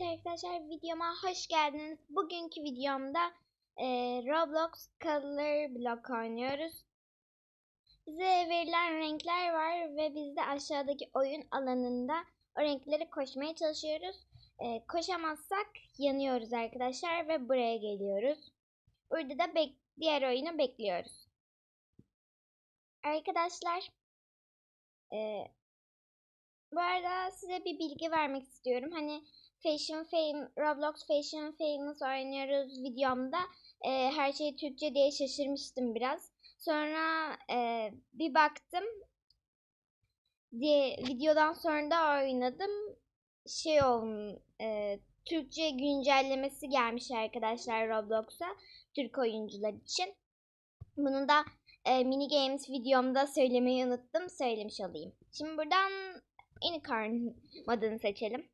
Evet arkadaşlar videoma hoş geldiniz. Bugünkü videomda e, Roblox Color Block oynuyoruz. Bize verilen renkler var ve biz de aşağıdaki oyun alanında o renkleri koşmaya çalışıyoruz. E, koşamazsak yanıyoruz arkadaşlar ve buraya geliyoruz. Burada da bek- diğer oyunu bekliyoruz. Arkadaşlar e, bu arada size bir bilgi vermek istiyorum. Hani Fashion Fame, Roblox Fashion Famous oynuyoruz videomda. e, her şey Türkçe diye şaşırmıştım biraz. Sonra e, bir baktım. Diye, videodan sonra da oynadım. Şey olm, e, Türkçe güncellemesi gelmiş arkadaşlar Roblox'a. Türk oyuncular için. Bunu da e, mini games videomda söylemeyi unuttum. Söylemiş olayım. Şimdi buradan Unicorn modunu seçelim.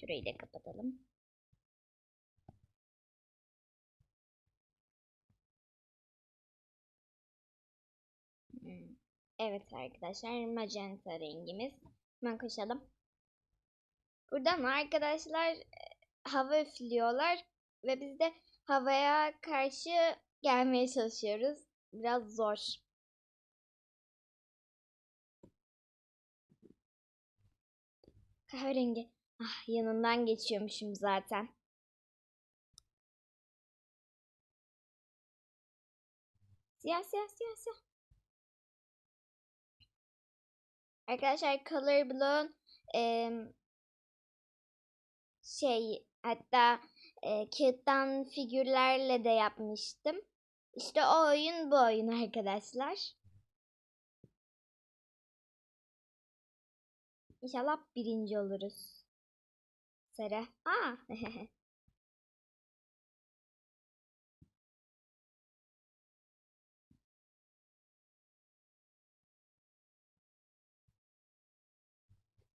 Şurayı da kapatalım. Hmm. Evet arkadaşlar magenta rengimiz. Hemen koşalım. Buradan arkadaşlar e, hava üflüyorlar ve biz de havaya karşı gelmeye çalışıyoruz. Biraz zor. Kahverengi. Ah yanından geçiyormuşum zaten. Siyah siyah siyah siyah. Arkadaşlar Color Blown em, şey hatta e, kağıttan figürlerle de yapmıştım. İşte o oyun bu oyun arkadaşlar. İnşallah birinci oluruz. Sarı. Aa.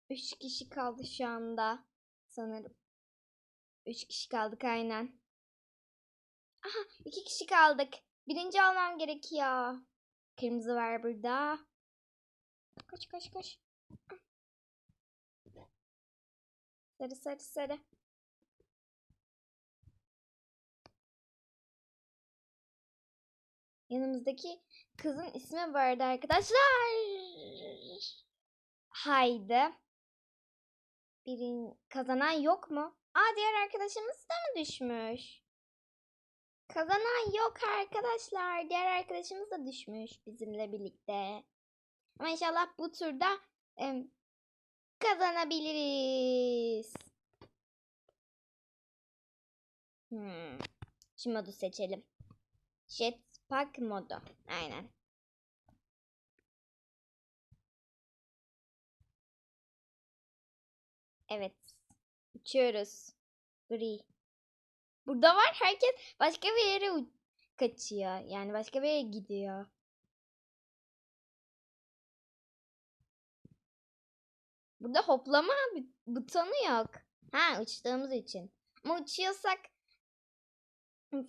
Üç kişi kaldı şu anda. Sanırım. Üç kişi kaldık aynen. Aha iki kişi kaldık. Birinci almam gerekiyor. Kırmızı var burada. Koş koş koş. Sarı sarı sarı. Yanımızdaki kızın ismi vardı arkadaşlar. Haydi. Birin kazanan yok mu? Aa diğer arkadaşımız da mı düşmüş? Kazanan yok arkadaşlar. Diğer arkadaşımız da düşmüş bizimle birlikte. Ama inşallah bu turda kazanabiliriz. Hmm. Şu modu seçelim. Jetpack modu. Aynen. Evet. Uçuyoruz. Gri. Burada var herkes başka bir yere kaçıyor. Yani başka bir yere gidiyor. Burada hoplama bu- butonu yok. Ha uçtuğumuz için. Ama uçuyorsak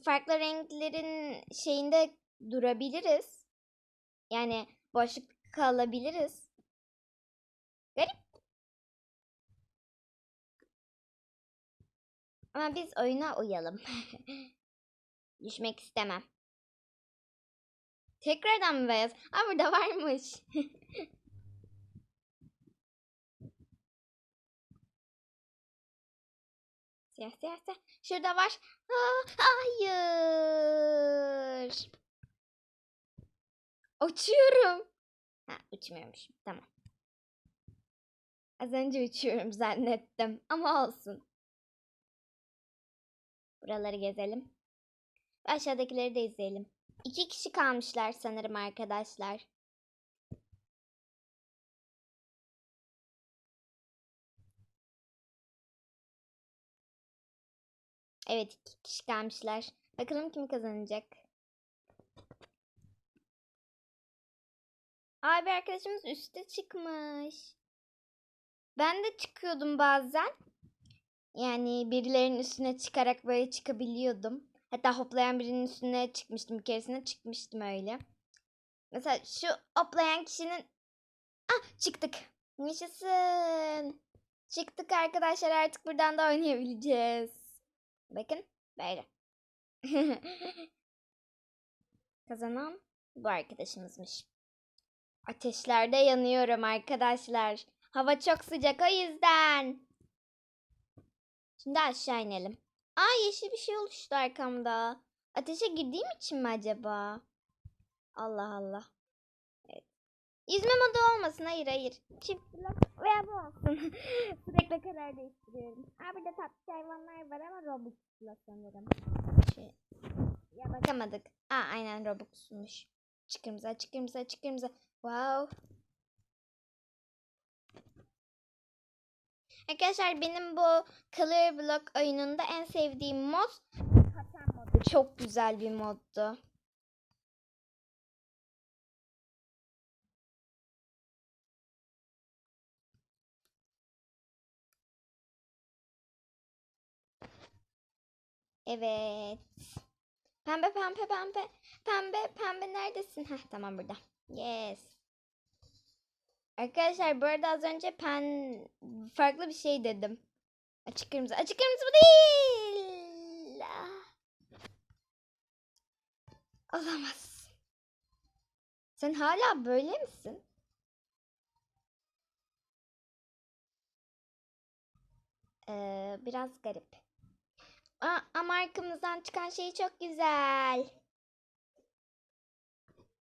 farklı renklerin şeyinde durabiliriz. Yani boşluk kalabiliriz. Garip. Ama biz oyuna uyalım. Düşmek istemem. Tekrardan mı beyaz? Aa burada varmış. siyah siyah siyah. Şurada var. Aa, hayır. Uçuyorum. Ha uçmuyormuşum. Tamam. Az önce uçuyorum zannettim. Ama olsun. Buraları gezelim. Aşağıdakileri de izleyelim. İki kişi kalmışlar sanırım arkadaşlar. Evet iki kişi kalmışlar. Bakalım kim kazanacak. Abi arkadaşımız üste çıkmış. Ben de çıkıyordum bazen. Yani birilerinin üstüne çıkarak böyle çıkabiliyordum. Hatta hoplayan birinin üstüne çıkmıştım. Bir keresinde çıkmıştım öyle. Mesela şu hoplayan kişinin... Ah çıktık. Yaşasın. Çıktık arkadaşlar artık buradan da oynayabileceğiz. Bakın böyle. Kazanan bu arkadaşımızmış. Ateşlerde yanıyorum arkadaşlar. Hava çok sıcak o yüzden. Şimdi aşağı inelim. Aa yeşil bir şey oluştu arkamda. Ateşe girdiğim için mi acaba? Allah Allah. Evet. Yüzme modu olmasın. Hayır hayır. Çift blok veya bu olsun. Sürekli karar değiştiriyorum. Aa burada tatlı hayvanlar var ama Robux'la sanırım. Şey. Ya bakamadık. Aa aynen Robux'muş. Çıkırımıza kırmızı açık kırmızı. Wow. Arkadaşlar benim bu Color Block oyununda en sevdiğim mod paten modu. Çok güzel bir moddu. Evet. Pembe pembe pembe. Pembe pembe neredesin? Heh tamam burada. Yes. Arkadaşlar bu arada az önce pen farklı bir şey dedim. Açık kırmızı. Açık kırmızı bu değil. Ah. Olamaz. Sen hala böyle misin? Ee, biraz garip. Ama arkamızdan çıkan şey çok güzel.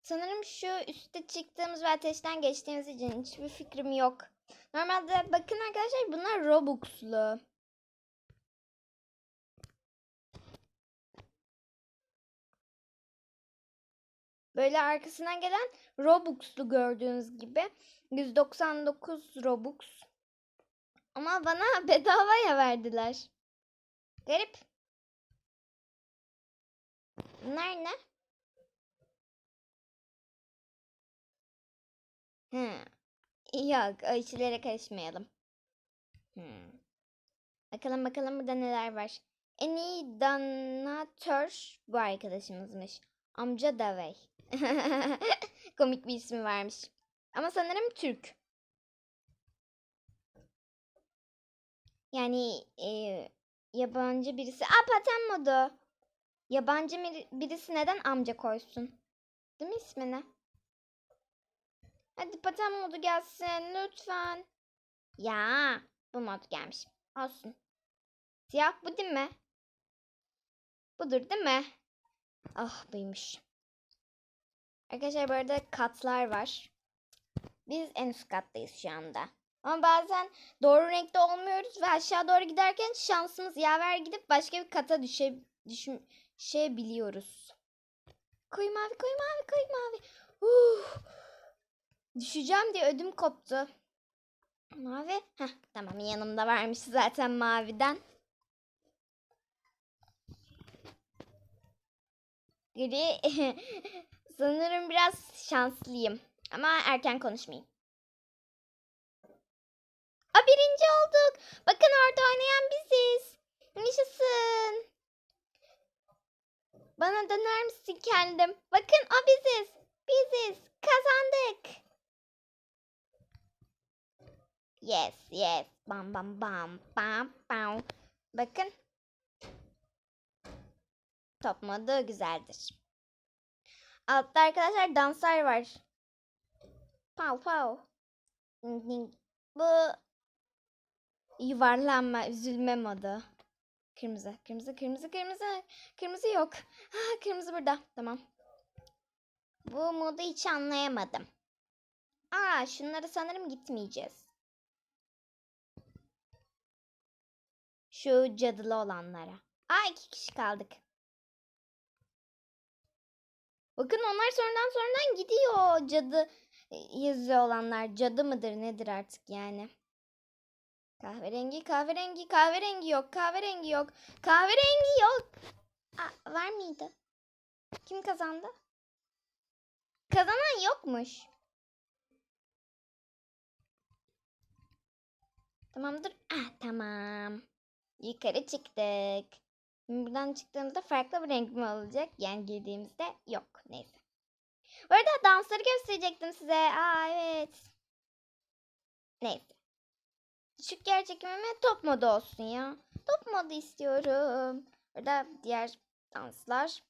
Sanırım şu üstte çıktığımız ve ateşten geçtiğimiz için hiçbir fikrim yok. Normalde bakın arkadaşlar bunlar Robux'lu. Böyle arkasından gelen Robux'lu gördüğünüz gibi. 199 Robux. Ama bana bedavaya verdiler. Garip. Bunlar? Hı. Yok, o işlere karışmayalım. Hı. Bakalım bakalım burada neler var. En iyi donatör bu arkadaşımızmış. Amca Davey. Komik bir ismi varmış. Ama sanırım Türk. Yani e, yabancı birisi. Aa paten modu. Yabancı bir- birisi neden amca koysun? Değil mi ismini? Hadi paten modu gelsin lütfen. Ya bu mod gelmiş. Olsun. Siyah bu değil mi? Budur değil mi? Ah buymuş. Arkadaşlar bu arada katlar var. Biz en üst kattayız şu anda. Ama bazen doğru renkte olmuyoruz ve aşağı doğru giderken şansımız yaver gidip başka bir kata düşe, düşebiliyoruz. Koyu mavi, koyu mavi, koyu mavi. Uh, düşeceğim diye ödüm koptu. Mavi. Heh, tamam yanımda varmış zaten maviden. Gri. Sanırım biraz şanslıyım. Ama erken konuşmayayım. A birinci olduk. Bakın orada oynayan biziz. Yaşasın. Bana döner misin kendim? Bakın o biziz. Biziz. Kazandık. Yes, yes. Bam bam bam bam bam. Bakın. Top modu güzeldir. Altta arkadaşlar danslar var. Pow pow. Bu yuvarlanma, üzülme modu. Kırmızı, kırmızı, kırmızı, kırmızı. Kırmızı yok. Ha, kırmızı burada. Tamam. Bu modu hiç anlayamadım. Aa, şunları sanırım gitmeyeceğiz. Şu cadılı olanlara. Aa, iki kişi kaldık. Bakın onlar sonradan sonradan gidiyor. Cadı e, yazıyor olanlar. Cadı mıdır nedir artık yani. Kahverengi, kahverengi, kahverengi yok, kahverengi yok, kahverengi yok. Aa, var mıydı? Kim kazandı? Kazanan yokmuş. Tamamdır. Ah tamam. Yukarı çıktık. Buradan çıktığımızda farklı bir renk mi olacak? Yani girdiğimizde yok. Neyse. Bu arada dansları gösterecektim size. Aa evet. Neyse. Küçük yer çekimime top modu olsun ya. Top modu istiyorum. Burada diğer danslar.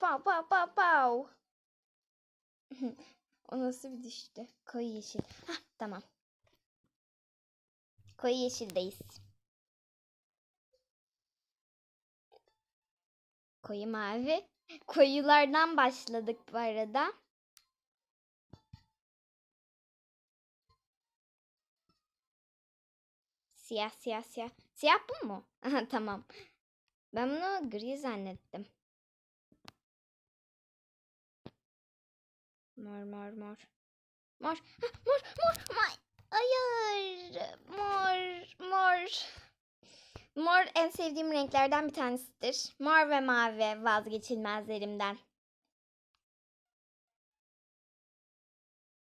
Pow pow pow pow. o nasıl bir düştü? Koyu yeşil. Hah tamam. Koyu yeşildeyiz. Koyu mavi. Koyulardan başladık bu arada. Siyah siyah siyah. Siyah bu mu? Aha, tamam. Ben bunu gri zannettim. Mor mor mor. Mor. Hah, mor mor mor. Hayır. Mor mor. Mor en sevdiğim renklerden bir tanesidir. Mor ve mavi vazgeçilmezlerimden.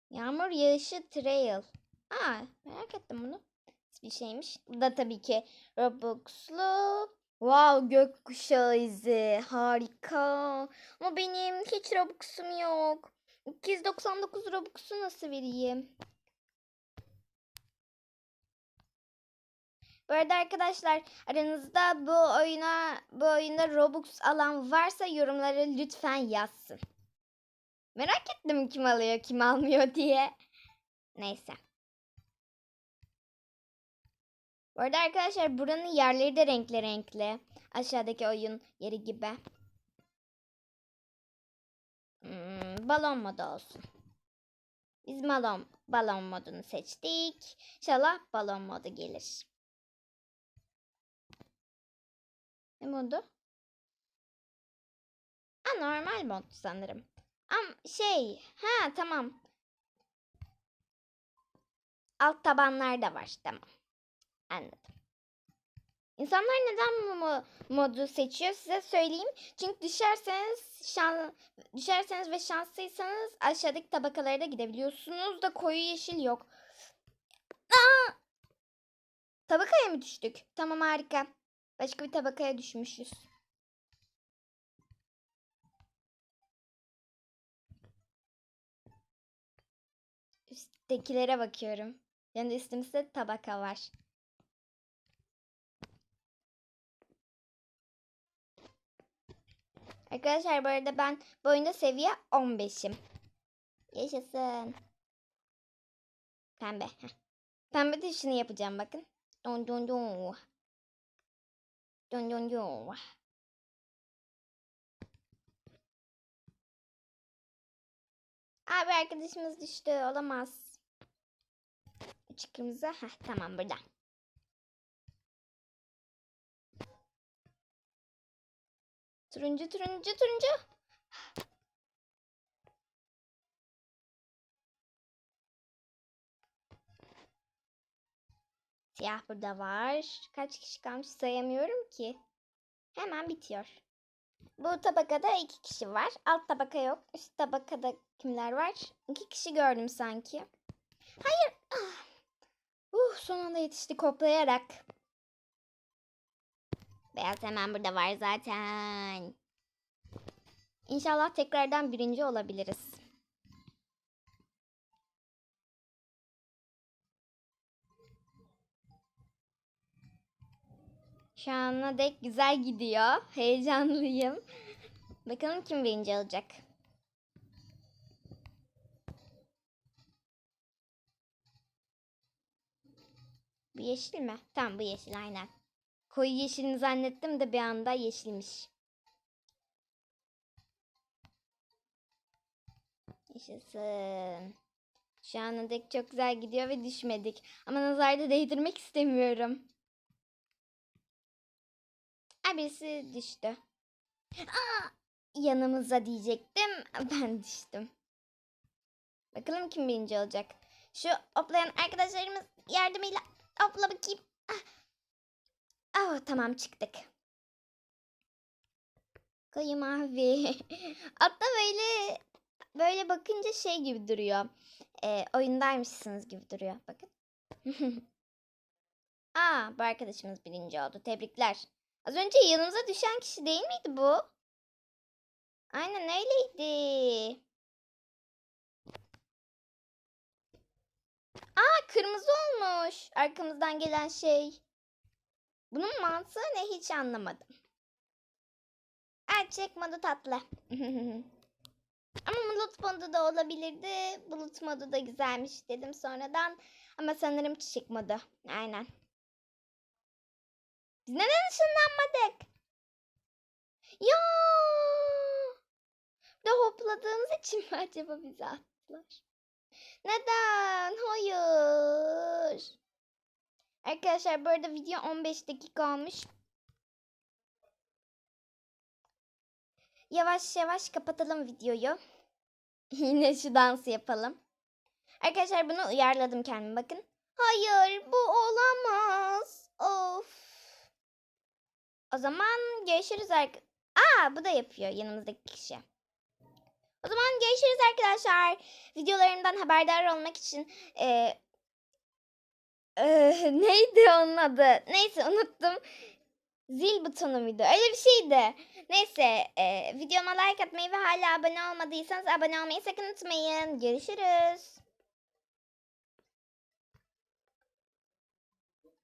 Yağmur yağışı trail. Aa, merak ettim bunu. Bir şeymiş. Bu da tabii ki Robux'lu. Wow gökkuşağı izi. Harika. Ama benim hiç Robux'um yok. 299 Robux'u nasıl vereyim? Bu arada arkadaşlar aranızda bu oyuna bu oyunda Robux alan varsa yorumlara lütfen yazsın. Merak ettim kim alıyor kim almıyor diye. Neyse. Bu arada arkadaşlar buranın yerleri de renkli renkli. Aşağıdaki oyun yeri gibi. Hmm, balon modu olsun. Biz balon, balon modunu seçtik. İnşallah balon modu gelir. Ne modu? Ha normal mod sanırım. Am şey, ha tamam. Alt tabanlar da var tamam. Anladım. İnsanlar neden bu mo- modu seçiyor size söyleyeyim. Çünkü düşerseniz şan düşerseniz ve şanslıysanız aşağıdaki tabakalara da gidebiliyorsunuz da koyu yeşil yok. Aa! Tabakaya mı düştük? Tamam harika. Başka bir tabakaya düşmüşüz. Üsttekilere bakıyorum. Yani üstümüzde tabaka var. Arkadaşlar bu arada ben bu oyunda seviye 15'im. Yaşasın. Pembe. heh. Pembe de şunu yapacağım bakın. Don don don. Don don don. Abi arkadaşımız düştü. Olamaz. Üç kırmızı. Heh, tamam burada. Turuncu turuncu turuncu. Siyah burada var. Kaç kişi kalmış sayamıyorum ki. Hemen bitiyor. Bu tabakada iki kişi var. Alt tabaka yok. Üst tabakada kimler var? İki kişi gördüm sanki. Hayır. Ah. Uh, son yetişti koplayarak. Beyaz hemen burada var zaten. İnşallah tekrardan birinci olabiliriz. Şu ana dek güzel gidiyor. Heyecanlıyım. Bakalım kim birinci olacak. Bu yeşil mi? Tamam bu yeşil aynen. Koyu yeşilini zannettim de bir anda yeşilmiş. Yaşasın. Şu ana dek çok güzel gidiyor ve düşmedik. Ama nazarda değdirmek istemiyorum. Ay birisi düştü. Aa, yanımıza diyecektim. Ben düştüm. Bakalım kim birinci olacak. Şu hoplayan arkadaşlarımız yardımıyla hopla bakayım. Ah. Oh, tamam çıktık. Koyu mavi. Hatta böyle böyle bakınca şey gibi duruyor. Ee, oyundaymışsınız gibi duruyor. Bakın. Aa, bu arkadaşımız birinci oldu. Tebrikler. Az önce yanımıza düşen kişi değil miydi bu? Aynen öyleydi. Aa kırmızı olmuş. Arkamızdan gelen şey. Bunun mantığı ne hiç anlamadım. Erkek modu tatlı. Ama bulut modu da olabilirdi. Bulut modu da güzelmiş dedim sonradan. Ama sanırım çiçek modu. Aynen. Biz neden ışınlanmadık? Ya. De hopladığımız için mi acaba bizi attılar? Neden? Hayır. Arkadaşlar bu arada video 15 dakika olmuş. Yavaş yavaş kapatalım videoyu. Yine şu dansı yapalım. Arkadaşlar bunu uyarladım kendime bakın. Hayır bu olamaz. Of. O zaman görüşürüz ark. Aa bu da yapıyor yanımızdaki kişi. O zaman görüşürüz arkadaşlar. Videolarımdan haberdar olmak için e, e, neydi onun adı? Neyse unuttum. Zil butonu muydu? Öyle bir şeydi. Neyse e, videoma like atmayı ve hala abone olmadıysanız abone olmayı sakın unutmayın. Görüşürüz.